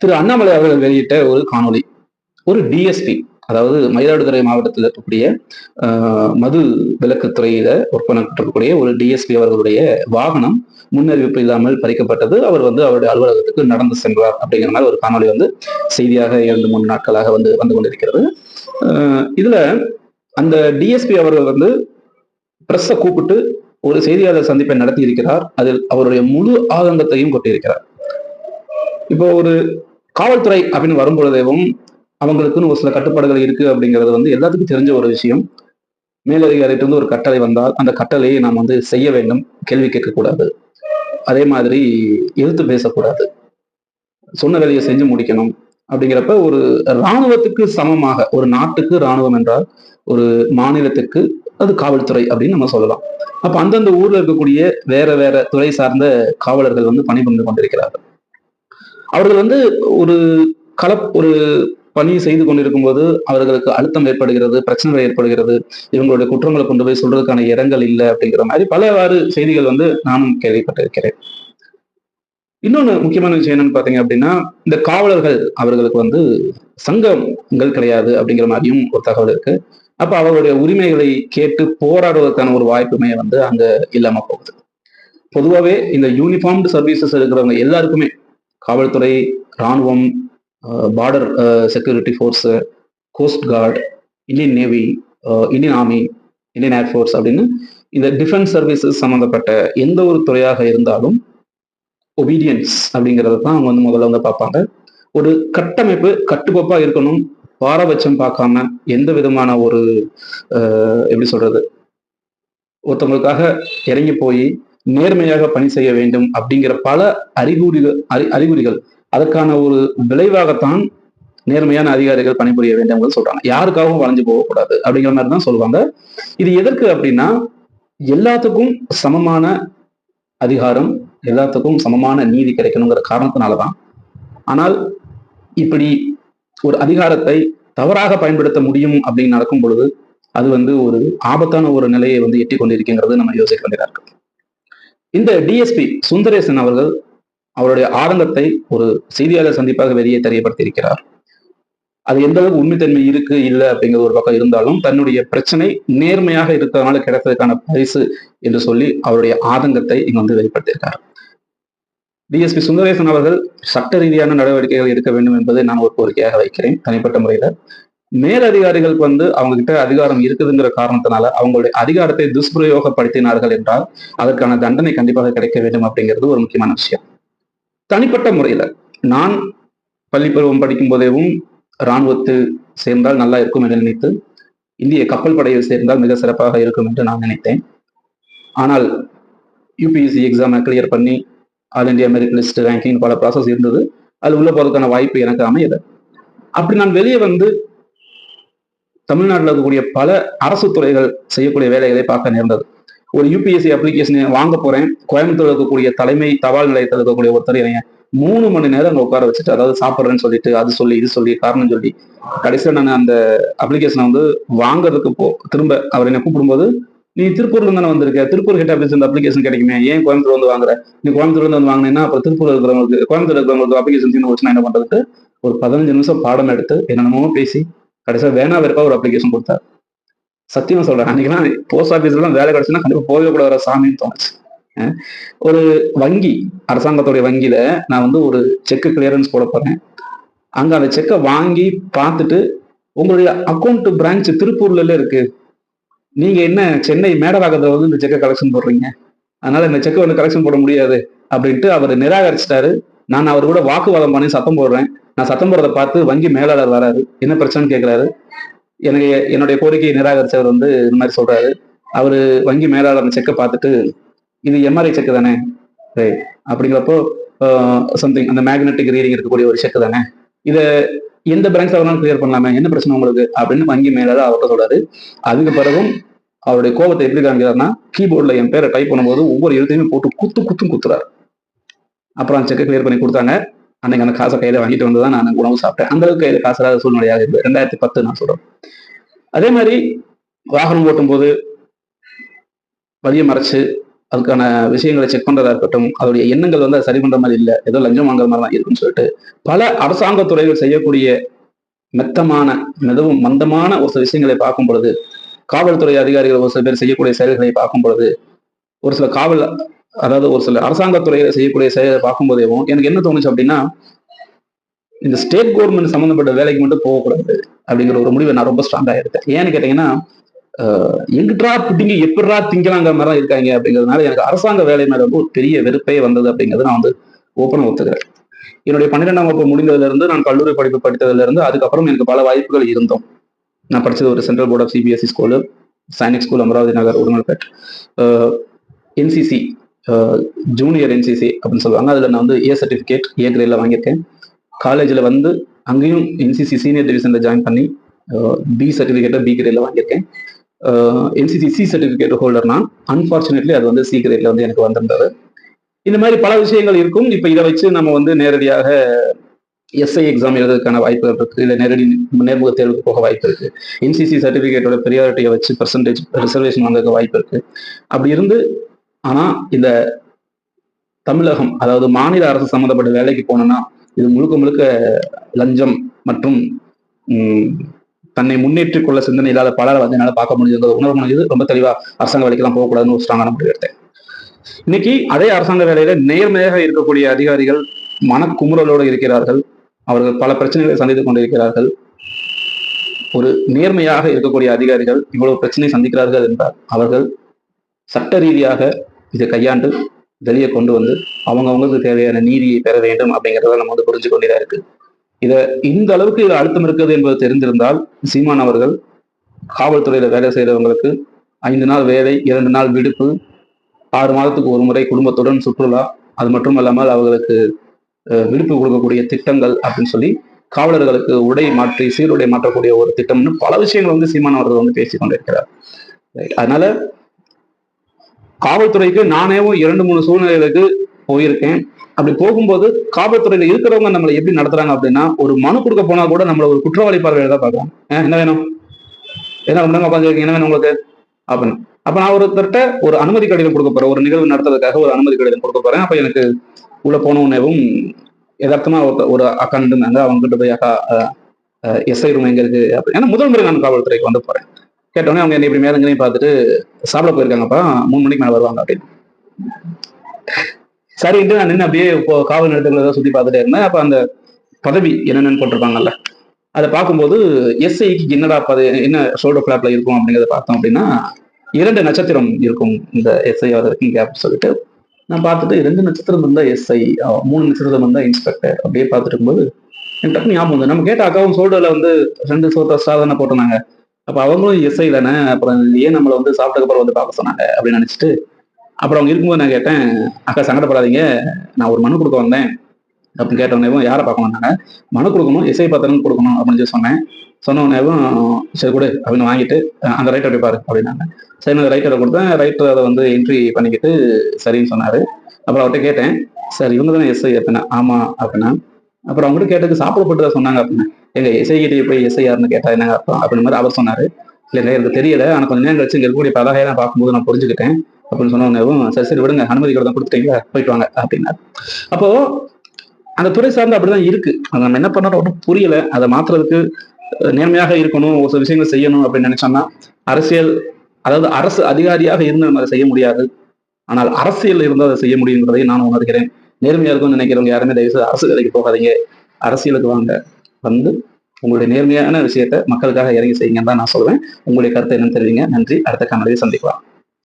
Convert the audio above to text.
திரு அண்ணாமலை அவர்கள் வெளியிட்ட ஒரு காணொளி. ஒரு டிஎஸ்பி அதாவது மயிலாடுதுறை மாவட்டத்தில் இருக்கக்கூடிய மது விலக்கு துறையில ஒர்க் பண்ணக்கூடிய ஒரு டிஎஸ்பி அவர்களுடைய வாகனம் முன்னறிவிப்பு இல்லாமல் பறிக்கப்பட்டது. அவர் வந்து அவருடைய அலுவலகத்துக்கு நடந்து சென்றார் அப்படிங்கிற மாதிரி ஒரு காணொளி வந்து செய்தியாக இரண்டு மூணு நாட்களாக வந்து வந்து கொண்டிருக்கிறது. ஆஹ், இதுல அந்த டிஎஸ்பி அவர்கள் வந்து பிரஸ்ஸை கூப்பிட்டு ஒரு செய்தியாளர் சந்திப்பை நடத்தி இருக்கிறார். அதில் அவருடைய முழு ஆதங்கத்தையும் கொட்டியிருக்கிறார். இப்போ ஒரு காவல்துறை அப்படின்னு வரும்பொழுதேவும் அவங்களுக்குன்னு ஒரு சில கட்டுப்பாடுகள் இருக்கு அப்படிங்கிறது வந்து எல்லாத்துக்கும் தெரிஞ்ச ஒரு விஷயம். மேலதிகாரிட்டு வந்து ஒரு கட்டளை வந்தால் அந்த கட்டளையை நாம் வந்து செய்ய வேண்டும். கேள்வி கேட்கக்கூடாது. அதே மாதிரி எதிர்த்து பேசக்கூடாது. சொன்ன வேலையை செஞ்சு முடிக்கணும் அப்படிங்கிறப்ப ஒரு இராணுவத்துக்கு சமமாக ஒரு நாட்டுக்கு இராணுவம் என்றால் ஒரு மாநிலத்துக்கு அது காவல்துறை அப்படின்னு நம்ம சொல்லலாம். அப்ப அந்தந்த ஊர்ல இருக்கக்கூடிய வேற வேற துறை சார்ந்த காவலர்கள் வந்து பணிபுரிந்து கொண்டிருக்கிறார்கள். அவர்கள் வந்து ஒரு கல ஒரு பணி செய்து கொண்டிருக்கும் போது அவர்களுக்கு அழுத்தம் ஏற்படுகிறது பிரச்சனைகள் ஏற்படுகிறது. இவங்களுடைய குற்றங்களை கொண்டு போய் சொல்றதுக்கான இடங்கள் இல்லை அப்படிங்கிற மாதிரி பலவாறு செய்திகள் வந்து நானும் கேள்விப்பட்டிருக்கிறேன். இன்னொன்னு முக்கியமான விஷயம் என்னன்னு பார்த்தீங்க அப்படின்னா இந்த காவலர்கள் அவர்களுக்கு வந்து சங்கங்கள் கிடையாது அப்படிங்கிற மாதிரியும் ஒரு தகவல் இருக்கு. அப்ப அவர்களுடைய உரிமைகளை கேட்டு போராடுவதற்கான ஒரு வாய்ப்புமே வந்து அங்க இல்லாம போகுது. பொதுவாகவே இந்த யூனிஃபார்ம்டு சர்வீசஸ் இருக்கிறவங்க எல்லாருக்குமே காவல்துறை ராணுவம் border security force coast guard Indian navy Indian army Indian air force அப்படின்னு இந்த டிஃபென்ஸ் சர்வீசஸ் சம்மந்தப்பட்ட எந்த ஒரு துறையாக இருந்தாலும் ஒபீடியன்ஸ் அப்படிங்கிறத தான் அவங்க வந்து முதல்ல வந்து பார்ப்பாங்க. ஒரு கட்டமைப்பு கட்டுக்கோப்பாக இருக்கணும். பாரபட்சம் பார்க்காம எந்த விதமான ஒரு எப்படி சொல்றது? ஒருத்தவங்களுக்காக இறங்கி போய் நேர்மையாக பணி செய்ய வேண்டும் அப்படிங்கிற பல அறிகுறிகள் அறி அறிகுறிகள். அதற்கான ஒரு விளைவாகத்தான் நேர்மையான அதிகாரிகள் பணிபுரிய வேண்டும் சொல்றாங்க. யாருக்காகவும் வளைஞ்சு போகக்கூடாது அப்படிங்கிற மாதிரி தான் சொல்லுவாங்க. இது எதற்கு அப்படின்னா எல்லாத்துக்கும் சமமான அதிகாரம் எல்லாத்துக்கும் சமமான நீதி கிடைக்கணுங்கிற காரணத்தினாலதான். ஆனால் இப்படி ஒரு அதிகாரத்தை தவறாக பயன்படுத்த முடியும் அப்படின்னு நடக்கும் பொழுது அது வந்து ஒரு ஆபத்தான ஒரு நிலையை வந்து எட்டி கொண்டிருக்கின்றது நம்ம யோசிக்க வேண்டியதா இருக்கு. இந்த டிஎஸ்பி சுந்தரேசன் அவர்கள் அவருடைய ஆதங்கத்தை ஒரு செய்தியாளர் சந்திப்பாக வெளியே தெரியப்படுத்தியிருக்கிறார். அது எந்த அளவுக்கு உண்மைத்தன்மை இருக்கு இல்ல அப்படிங்கிற ஒரு பக்கம் இருந்தாலும் தன்னுடைய பிரச்சனை நேர்மையாக இருக்கிறதுனால கிடைத்ததுக்கான பரிசு என்று சொல்லி அவருடைய ஆதங்கத்தை இங்க வந்து வெளிப்படுத்தியிருக்காரு. டிஎஸ்பி சுந்தரேசன் அவர்கள் சட்ட ரீதியான நடவடிக்கைகள் எடுக்க வேண்டும் என்பதை நான் ஒரு கோரிக்கையாக வைக்கிறேன் தனிப்பட்ட முறையில. மேலதிகாரிகளுக்கு வந்து அவங்க கிட்ட அதிகாரம் இருக்குதுங்கிற காரணத்தினால அவங்களுடைய அதிகாரத்தை துஷ்பிரயோகப்படுத்தினார்கள் என்றால் அதற்கான தண்டனை கண்டிப்பாக கிடைக்க வேண்டும் அப்படிங்கிறது ஒரு முக்கியமான விஷயம். தனிப்பட்ட முறையில நான் பள்ளி பருவம் படிக்கும் போதேவும் இராணுவத்தில் சேர்ந்தால் நல்லா இருக்கும் என்று நினைத்து இந்திய கப்பல் படையில் சேர்ந்தால் மிக சிறப்பாக இருக்கும் என்று நான் நினைத்தேன். ஆனால் யூபிஎஸ்சி எக்ஸாமை கிளியர் பண்ணி all India merit list ranking பல ப்ராசஸ் இருந்தது. அது உள்ள போறதுக்கான வாய்ப்பு எனக்கு அமையல. அப்படி நான் வெளியே வந்து தமிழ்நாட்டில் இருக்கக்கூடிய பல அரசு துறைகள் செய்யக்கூடிய வேலைகளை பார்க்க நேர்ந்தது. ஒரு யூபிஎஸ்சி அப்ளிகேஷனை வாங்க போறேன். கோயம்புத்தூர் இருக்கக்கூடிய தலைமை தபால் நிலையத்தில் இருக்கக்கூடிய ஒருத்தர் என்னைய மூணு மணி நேரம் அங்கே உட்கார வச்சுட்டு அதாவது சாப்பிட்றேன்னு சொல்லிட்டு அது சொல்லி இது சொல்லி காரணம் சொல்லி கடைசியில் நான் அந்த அப்ளிகேஷனை வந்து வாங்குறதுக்கு போ திரும்ப அவர் என்னை கூப்பிடும்போது நீ திருப்பூர்ல தானே வந்திருக்க? திருப்பூர் ஹெட் ஆஃபீஸ் இந்த அப்ளிகேஷன் கிடைக்குமே? ஏன் கோயம்புத்தூர் வந்து வாங்குற? நீ கோயம்புத்தூர் வந்து வாங்கினேன்னா அப்புறம் திருப்பூர் இருக்கிறவங்களுக்கு கோயம்புத்தூர் இருக்கிறவங்களுக்கு அப்ளிகேஷன் தீர்ந்து வச்சு என்ன பண்றதுக்கு? ஒரு பதினஞ்சு நிமிஷம் பாடம் எடுத்து என்னென்னமோ பேசி கடைசியாக வேணா வெறுப்பா ஒரு அப்ளிகேஷன் கொடுத்தார். சத்தியம் சொல்றேன். அன்னைக்கெல்லாம் போஸ்ட் ஆஃபீஸ்ல வேலை கிடைச்சுன்னா கண்டிப்பா போகவே கூட வர சாமின்னு தோணுச்சு. ஒரு வங்கி அரசாங்கத்துடைய வங்கியில நான் வந்து ஒரு செக்கு கிளியரன்ஸ் போட போறேன். அங்க அந்த செக்கை வாங்கி பார்த்துட்டு உங்களுடைய அக்கௌண்ட் பிரான்ச் திருப்பூர்ல இருக்கு. நீங்க என்ன சென்னை மேடவாக்கத்துல வந்து இந்த செக்கை கலெக்ஷன் போடுறீங்க? அதனால இந்த செக்கை வந்து கலெக்ஷன் போட முடியாது. அப்படின்ட்டு அவர் நிராகரிச்சிட்டாரு. நான் அவர் கூட வாக்குவாதம் பண்ணி சத்தம் போடுறேன். நான் சத்தம் போடுறதை பார்த்து வங்கி மேலாளர் வராரு. என்ன பிரச்சனைன்னு கேட்கிறாரு எனக்கு என்னுடைய கோரிக்கையை நிராகரிச்சவர் வந்து இந்த மாதிரி சொல்றாரு. அவரு வங்கி மேலாளர் செக்கை பார்த்துட்டு இது எம்ஆர்ஐ செக்கு தானே? ரைட் அப்படிங்கிறப்போ சம்திங் அந்த மேக்னெட்டிக் ரீடிங் இருக்கக்கூடிய ஒரு செக்கு தானே? இதை எந்த பிரான்ச் வேணாலும் கிளியர் பண்ணலாமே என்ன பிரச்சனை உங்களுக்கு? அப்படின்னு வங்கி மேலாளர் அவர்கிட்ட சொல்றாரு. அதுக்கு பிறகும் அவருடைய கோபத்தை எப்படி காமிக்கிறாருன்னா கீபோர்டில் என் பேரை டைப் பண்ணும்போது ஒவ்வொரு எழுத்தையுமே போட்டு குத்து குத்தும் குத்துறாரு. அப்புறம் அந்த செக்கை கிளியர் பண்ணி கொடுத்தாங்க. அன்னைக்கு அந்த காசை கையில வாங்கிட்டு வந்து தான் நான் உணவு சாப்பிட்டேன். அந்த அளவுக்கு கையில காசு இல்லாத சூழ்நிலையாக இருந்தது ரெண்டாயிரத்தி பத்து நான் சொல்றேன். அதே மாதிரி வாகனம் ஓட்டும் போது வழியை மறைச்சு அதுக்கான விஷயங்களை செக் பண்றதா இருக்கட்டும் அதோடைய எண்ணங்கள் வந்து அதை சரி பண்ற மாதிரி இல்லை ஏதோ லஞ்சம் வாங்குற மாதிரி தான் இருக்குன்னு சொல்லிட்டு பல அரசாங்க துறைகள் செய்யக்கூடிய மெத்தமான மிகவும் மந்தமான ஒரு சில விஷயங்களை பார்க்கும் பொழுது காவல்துறை அதிகாரிகள் ஒரு சில பேர் செய்யக்கூடிய செயல்களை பார்க்கும் பொழுது ஒரு சில காவல் அதாவது ஒரு சில அரசாங்கத்துறையில செய்யக்கூடிய செயலை பார்க்கும்போதேவும் எனக்கு என்ன தோணுச்சு அப்படின்னா இந்த ஸ்டேட் கவர்மெண்ட் சம்மந்தப்பட்ட வேலைக்கு மட்டும் போகக்கூடாது அப்படிங்கிற ஒரு முடிவை நான் ரொம்ப ஸ்ட்ராங்காக எடுத்தேன். ஏன்னு கேட்டீங்கன்னா எங்கிட்டா எங்கிட்ரா பிடிங்க எப்படிரா திங்கலாங்கிற மாதிரி தான் இருக்காங்க அப்படிங்கிறதுனால எனக்கு அரசாங்க வேலை மேல வந்து ஒரு பெரிய வெறுப்பே வந்தது அப்படிங்கிறது நான் வந்து ஓப்பனாக ஒத்துக்கிறேன். என்னுடைய பன்னிரெண்டாம் வகுப்பு முடிந்ததுல இருந்து நான் கல்லூரி படிப்பு படித்ததுல இருந்து அதுக்கப்புறம் எனக்கு பல வாய்ப்புகள் இருந்தோம். நான் படித்தது ஒரு central board of CBSE school Sainik school Amaravathi Nagar Udumalpet NCC junior NCC அப்படின்னு சொல்லுவாங்க. அதில் நான் வந்து ஏ சர்டிஃபிகேட் ஏ கிரேடில் வாங்கியிருக்கேன். காலேஜில் வந்து அங்கேயும் என்சிசி சீனியர் டிவிஷனில் ஜாயின் பண்ணி பி சர்டிஃபிகேட்டை பி கிரேடில் வாங்கியிருக்கேன். என்சிசி சி சர்டிஃபிகேட் ஹோல்டர்னா அன்ஃபார்ச்சுனேட்லி அது வந்து சி கிரேடில் வந்து எனக்கு வந்திருந்தது. இந்த மாதிரி பல விஷயங்கள் இருக்கும். இப்போ இதை வச்சு நம்ம வந்து நேரடியாக எஸ்ஐ எக்ஸாம் எழுதுறதுக்கான வாய்ப்புகள் இருக்கு. இல்லை நேரடி நேர்முக தேர்வுக்கு போக வாய்ப்பு இருக்கு. என்சிசி சர்டிஃபிகேட்டோட பெரியாரிட்டியை வச்சு பர்சன்டேஜ் ரிசர்வேஷன் வாங்குறதுக்கு வாய்ப்பு இருக்கு. அப்படி இருந்து ஆனா இந்த தமிழகம் அதாவது மாநில அரசு சம்மந்தப்பட்ட வேலைக்கு போனோம்னா இது முழுக்க முழுக்க லஞ்சம் மற்றும் தன்னை முன்னேற்றிக் கொள்ள சிந்தனை இல்லாத பலரை வந்து என்னால் பார்க்க முடியுது உணர முடிஞ்சது ரொம்ப தெளிவா அரசாங்க வேலைக்கெல்லாம் போகக்கூடாதுன்னு ஒரு ஸ்ட்ராங்கான முடிவு எடுத்தேன். இன்னைக்கு அதே அரசாங்க வேலையில நேர்மையாக இருக்கக்கூடிய அதிகாரிகள் மனக்குமுறலோடு இருக்கிறார்கள். அவர்கள் பல பிரச்சனைகளை சந்தித்துக் கொண்டிருக்கிறார்கள். ஒரு நேர்மையாக இருக்கக்கூடிய அதிகாரிகள் இவ்வளவு பிரச்சனை சந்திக்கிறார்கள் என்றால் அவர்கள் சட்ட ரீதியாக இதை கையாண்டு வெளியே கொண்டு வந்து அவங்கவுங்களுக்கு தேவையான நீதியை பெற வேண்டும் அப்படிங்கிறத நம்ம வந்து புரிஞ்சு கொண்டே இருக்கு. இதை இந்த அளவுக்கு அழுத்தம் இருக்குது என்பது தெரிந்திருந்தால் சீமான் அவர்கள் காவல்துறையில வேலை செய்யறவங்களுக்கு ஐந்து நாள் வேலை இரண்டு நாள் விடுப்பு ஆறு மாதத்துக்கு ஒரு முறை குடும்பத்துடன் சுற்றுலா அது மட்டும் இல்லாமல் அவர்களுக்கு விடுப்பு கொடுக்கக்கூடிய திட்டங்கள் அப்படின்னு சொல்லி காவலர்களுக்கு உடை மாற்றி சீருடை மாற்றக்கூடிய ஒரு திட்டம்னு பல விஷயங்கள் வந்து சீமான் அவர்கள் வந்து பேசிக் கொண்டிருக்கிறார். அதனால காவல்துறைக்கு நானேவும் இரண்டு மூணு சூழ்நிலைகளுக்கு போயிருக்கேன். அப்படி போகும்போது காவல்துறையில இருக்கிறவங்க நம்மளை எப்படி நடத்துறாங்க அப்படின்னா ஒரு மனு கொடுக்க போனா கூட நம்மள ஒரு குற்றவாளி பார்வையில தான் பார்க்கலாம் "ஏன், என்ன வேணும்? என்ன ரொம்ப நேரம் உட்காந்து என்ன வேணும் உங்களுக்கு? அப்படின்னு. அப்ப நான் ஒருத்தர்கிட்ட ஒரு அனுமதி கடிதம் கொடுக்க போறேன். ஒரு நிகழ்வு நடத்துறதுக்காக ஒரு அனுமதி கடிதம் கொடுக்க போறேன். அப்ப எனக்கு உள்ள போன உடனேவும் யதார்த்தமா ஒரு அக்கா நின்றுந்தாங்க அவங்க கிட்ட போய் அக்கா எஸ்ஐ ரூம் எங்க இருக்கு? அப்படி. ஏன்னா முதல் முறை நான் காவல்துறைக்கு வந்து போறேன். கேட்டோடனே அவங்க என்னை இப்படி மேலங்களையும் பார்த்துட்டு சாப்பிட போயிருக்காங்கப்பா மூணு மணிக்கு மேலே வருவாங்க அப்படின்னு. சரின்ட்டு நான் நின்று அப்படியே இப்போ காவல் நிலையத்துல ஏதாவது சுத்தி பார்த்துட்டே இருந்தேன். அப்போ அந்த பதவி என்னென்னு போட்டிருப்பாங்கல்ல அதை பார்க்கும்போது எஸ்ஐக்கு என்னடா பதவி என்ன ஷோல்டர் ஃபிளாப்ல இருக்கும் அப்படிங்கிறத பார்த்தோம் அப்படின்னா இரண்டு நட்சத்திரம் இருக்கும் இந்த எஸ்ஐ அவர்களுக்கு கேப் சொல்லிட்டு. நான் பார்த்துட்டு ரெண்டு நட்சத்திரம் இருந்தா எஸ்ஐ மூணு நட்சத்திரம் இருந்தால் இன்ஸ்பெக்டர் அப்படியே பார்த்துட்டு இருக்கும்போது எனக்கு டக்குனு ஞாபகம் வந்து நம்ம கேட்ட அக்காவும் ஷோல்டர்ல வந்து ரெண்டு சோத்த ஸ்டார் தானே போட்டிருந்தாங்க. அப்போ அவங்களும் எஸ்ஐ தானே அப்புறம் ஏன் நம்மளை வந்து சாப்பிட்டதுக்கு அப்புறம் வந்து பார்க்க சொன்னாங்க அப்படின்னு நினச்சிட்டு அப்புறம் அவங்க இருக்கும்போது நான் கேட்டேன் அக்கா சங்கடப்படாதீங்க. நான் ஒரு மனு கொடுக்க வந்தேன். அப்படின்னு கேட்டவனேவும் யாரை பார்க்கணும்னாங்க மனு கொடுக்கணும் இசை பத்திரம் கொடுக்கணும் அப்படின்னு சொல்லி சொன்னேன். சொன்னவனேவும் சரி கொடு அப்படின்னு வாங்கிட்டு அந்த ரைட்டர் பாரு அப்படின்னாங்க. சரி நான் ரைட்டரை கொடுத்தேன். ரைட்டர் அதை வந்து என்ட்ரி பண்ணிக்கிட்டு சரின்னு சொன்னார். அப்புறம் அவர்கிட்ட கேட்டேன் சார் இவங்க தானே எஸ்ஐ அப்படின்னா? ஆமாம் அப்படின்னா அப்புறம் அவங்ககிட்ட கேட்டதுக்கு சாப்பிடப்பட்டு சொன்னாங்க அப்படின்னு. எங்க இசைகிட்டே போய் இசையாருன்னு யாருன்னு கேட்டா என்ன அர்த்தம் அப்படின்னு மாதிரி அவர் சொன்னாரு. இல்லைங்க எனக்கு தெரியல. ஆனால் கொஞ்ச நேரம் கழிச்சு இங்க இருக்கக்கூடிய பலகையை நான் பார்க்கும்போது நான் புரிஞ்சுக்கிட்டேன் அப்படின்னு சொன்னவனவும் சரி சரி விடுங்க. அனுமதி கூட தான் கொடுத்துட்டீங்களா? போயிட்டு வாங்க அப்படின்னாரு. அப்போ அந்த துறை சார்ந்து அப்படிதான் இருக்கு. அது நம்ம என்ன பண்ணணும் ஒன்றும் புரியல. அதை மாத்துறதுக்கு நேர்மையாக இருக்கணும். ஒரு சில விஷயங்கள் செய்யணும் அப்படின்னு நினைச்சோம்னா அரசியல் அதாவது அரசு அதிகாரியாக இருந்து நம்ம அதை செய்ய முடியாது. ஆனால் அரசியல் இருந்து அதை செய்ய முடியுங்கிறதை நான் உணர்கிறேன். நேர்மையா இருக்கும்னு நினைக்கிறவங்க யாருமே தயவுசெய்து அரசு வேலைக்கு போகாதீங்க. அரசியலுக்கு வாங்க. வந்து உங்களுடைய நேர்மையான விஷயத்த மக்களுக்காக இறங்கி செய்யுங்கன்னு தான் நான் சொல்லுவேன் உங்களுடைய கருத்தை என்னன்னு தெரிவிங்க. நன்றி. அடுத்த காணொலியை சந்திக்கலாம்.